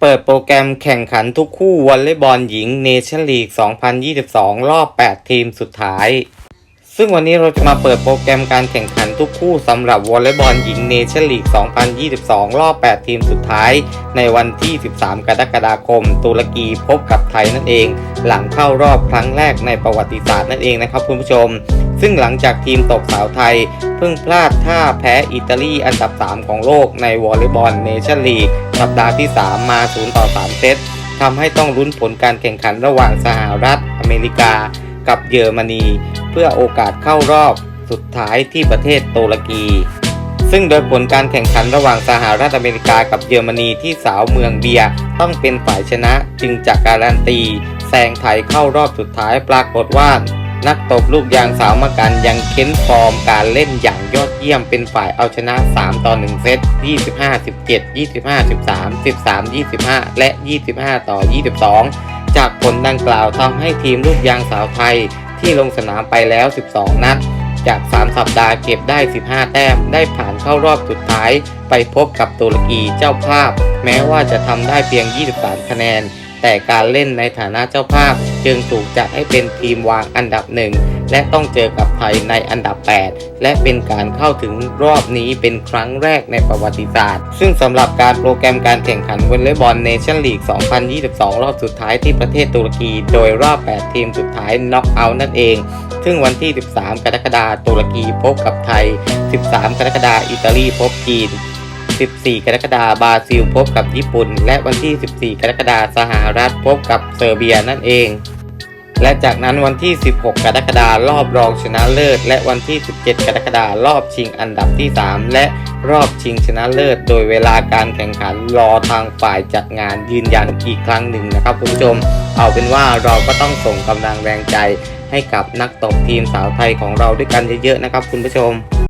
เปิดโปรแกรมแข่งขันทุกคู่วอลเลย์บอลหญิงเนชั่นลีก 2022 รอบ 8 ทีมสุดท้าย ซึ่งวันนี้เราจะมาเปิดโปรแกรมการแข่งขันทุกคู่สำหรับวอลเลย์บอลหญิงเนชั่นลีก 2022 รอบ 8 ทีมสุดท้าย ในวันที่ 13 กรกฎาคม ตุรกีพบกับไทยนั่นเอง หลังเข้ารอบครั้งแรกในประวัติศาสตร์นั่นเองนะครับคุณผู้ชม ซึ่งหลังจากทีมตกสาวไทย เพิ่งพลาดท่าแพ้อิตาลีอันดับ 3 ของโลกในวอลเลย์บอลเนชั่นลีกสัปดาห์ที่ 3 มา 0 ต่อ 3 เซตทำให้ต้องลุ้นผลการแข่งขันระหว่างสหรัฐอเมริกา กับเยอรมนี เพื่อโอกาสเข้ารอบสุดท้ายที่ประเทศตุรกี ซึ่งโดยผลการแข่งขันระหว่างสหรัฐอเมริกากับเยอรมนีที่สาวเมืองเบียต้องเป็นฝ่ายชนะจึงจะการันตีแซงไทยเข้ารอบสุดท้ายปรากฏว่านักตบลูกยางสาวมากันยังเค้นฟอร์มการเล่นอย่างยอดเยี่ยมเป็นฝ่ายเอาชนะ 3 ต่อ 1 เซต 25 17 25 13 13 25 และ 25 ต่อ 22 จากผลดังกล่าวทำให้ทีมลูกยางสาวไทยที่ลงสนามไปแล้ว 12 นัด จาก 3 สัปดาห์เก็บได้ 15 แต้ม ได้ผ่านเข้ารอบสุดท้าย ไปพบกับตุรกีเจ้าภาพ แม้ว่าจะทำได้เพียง 23 คะแนน แต่การเล่นในฐานะเจ้าภาพ จึงถูกจัดให้เป็นทีมวางอันดับหนึ่ง และต้องเจอกับไทยในอันดับ 8 และเป็นการเข้าถึงรอบนี้เป็นครั้งแรกในประวัติศาสตร์ ซึ่งสำหรับการโปรแกรมการแข่งขันวอลเลย์บอลเนชั่นลีก 2022 รอบสุดท้ายที่ประเทศตุรกี โดยรอบ 8 ทีมสุดท้ายน็อกเอาท์นั่นเอง ซึ่งวันที่ 13 กรกฎาคมตุรกีพบกับไทย 13 กรกฎาคมอิตาลีพบจีน14 กรกฎาคมบราซิลพบกับญี่ปุ่น และวันที่ 14 กรกฎาคมสหรัฐพบกับเซอร์เบียนั่นเอง และจากนั้นวันที่ 16 กรกฎาคมรอบรองชนะเลิศ และวันที่ 17 กรกฎาคมรอบชิงอันดับที่ 3 และรอบชิงชนะเลิศ โดยเวลาการแข่งขันรอทางฝ่ายจัดงานยืนยันอีกครั้งหนึ่งนะครับคุณผู้ชม เอาเป็นว่าเราก็ต้องส่งกำลังแรงใจให้กับนักตบทีมสาวไทยของเราด้วยกันเยอะๆนะครับคุณผู้ชม